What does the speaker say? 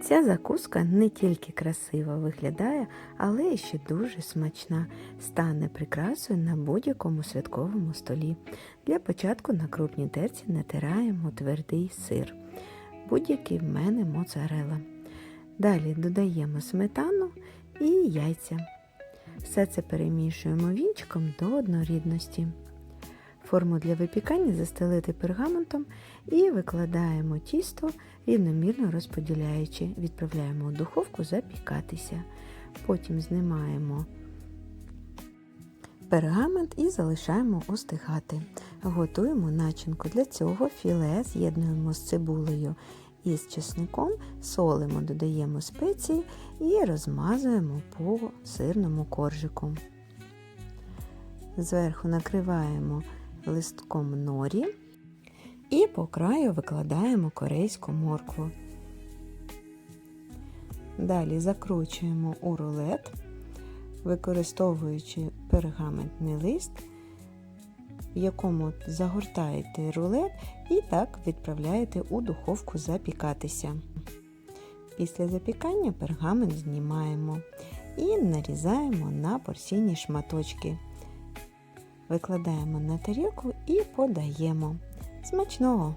Ця закуска не тільки красиво виглядає, але і ще дуже смачна. Стане прикрасою на будь-якому святковому столі. Для початку на крупній терці натираємо твердий сир. Будь-який в мене моцарела. Далі додаємо сметану і яйця. Все це перемішуємо вінчиком до однорідності. Форму для випікання застелити пергаментом і викладаємо тісто, рівномірно розподіляючи, відправляємо у духовку запікатися. Потім знімаємо пергамент і залишаємо остигати. Готуємо начинку. Для цього філе з'єднуємо з цибулею і з чесником, солимо, додаємо спеції і розмазуємо по сирному коржику. Зверху накриваємо листком норі і по краю викладаємо корейську моркву. Далі закручуємо у рулет, використовуючи пергаментний лист, в якому загортаєте рулет і так відправляєте у духовку запікатися. Після запікання пергамент знімаємо і нарізаємо на порційні шматочки. Викладаємо на тарілку і подаємо. Смачного!